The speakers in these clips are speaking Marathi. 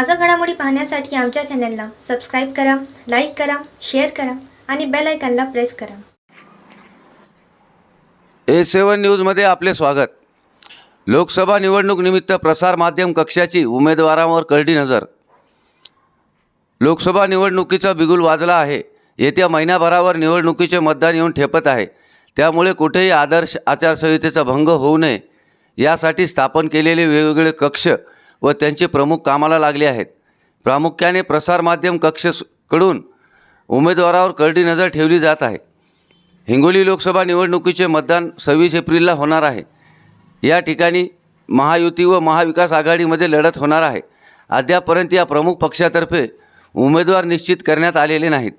ताज्या घडामोडी पाहण्यासाठी आमच्या चॅनलला सबस्क्राईब करा लाईक करा शेअर करा आणि बेल आयकॉनला प्रेस करा. ए सेवन न्यूजमध्ये आपले स्वागत. लोकसभा निवडणूक निमित्त प्रसारमाध्यम कक्षाची उमेदवारांवर करडी नजर. लोकसभा निवडणुकीचा बिगुल वाजला आहे. येत्या महिन्याभरावर निवडणुकीचे मतदान येऊन ठेपत आहे. त्यामुळे कुठेही आदर्श आचारसंहितेचा भंग होऊ नये. यासाठी स्थापन केलेले वेगवेगळे कक्ष व त्यांचे प्रमुख कामाला लागले आहेत. प्रामुख्याने प्रसारमाध्यम कक्षकडून उमेदवारावर करडी नजर ठेवली जात आहे. हिंगोली लोकसभा निवडणुकीचे मतदान सव्वीस एप्रिलला होणार आहे. या ठिकाणी महायुती व महाविकास आघाडीमध्ये लढत होणार आहे. अद्यापर्यंत या प्रमुख पक्षातर्फे उमेदवार निश्चित करण्यात आलेले नाहीत.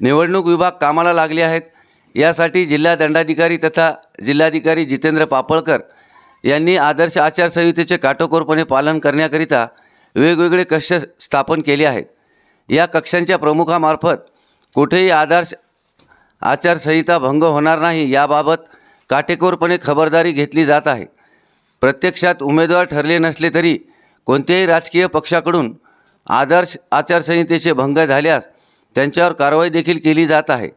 निवडणूक विभाग कामाला लागले आहेत. यासाठी जिल्हा दंडाधिकारी तथा जिल्हाधिकारी जितेंद्र पापळकर यांनी आदर्श आचारसंहितेचे काटोकोरपणे पालन करण्याकरिता वेगवेगळे कक्ष स्थापन केले आहेत. या कक्षांच्या प्रमुखामार्फत कुठेही आदर्श आचारसंहिता भंग होणार नाही याबाबत काटेकोरपणे खबरदारी घेतली जात आहे. प्रत्यक्षात उमेदवार ठरले नसले तरी कोणत्याही राजकीय पक्षाकडून आदर्श आचारसंहितेचे भंग झाल्यास त्यांच्यावर कारवाई देखील केली जात आहे.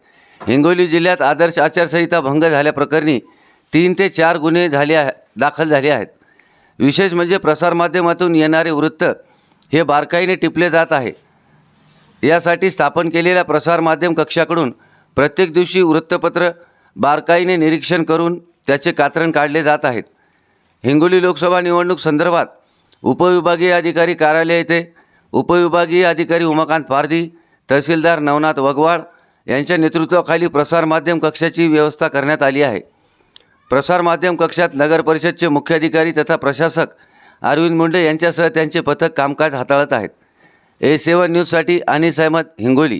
हिंगोली जिल्ह्यात आदर्श आचारसंहिता भंग झाल्याप्रकरणी तीन ते चार गुन्हे झाले आहे. दाखल झाले आहेत. विशेष म्हणजे प्रसारमाध्यमातून येणारे वृत्त हे बारकाईने टिपले जात आहे. यासाठी स्थापन केलेल्या प्रसारमाध्यम कक्षाकडून प्रत्येक दिवशी वृत्तपत्र बारकाईने निरीक्षण करून त्याचे कात्रण काढले जात आहेत. हिंगोली लोकसभा निवडणूक संदर्भात उपविभागीय अधिकारी कार्यालय येथे उपविभागीय अधिकारी उमाकांत पारधी तहसीलदार नवनाथ वगवाड यांच्या नेतृत्वाखाली प्रसारमाध्यम कक्षाची व्यवस्था करण्यात आली आहे. प्रसारमाध्यम कक्षात नगर परिषदचे मुख्याधिकारी तथा प्रशासक अरविंद मुंडे यांच्यासह त्यांचे पथक कामकाज हाताळत आहेत. ए सेवन न्यूजसाठी अनिस अहमद हिंगोली.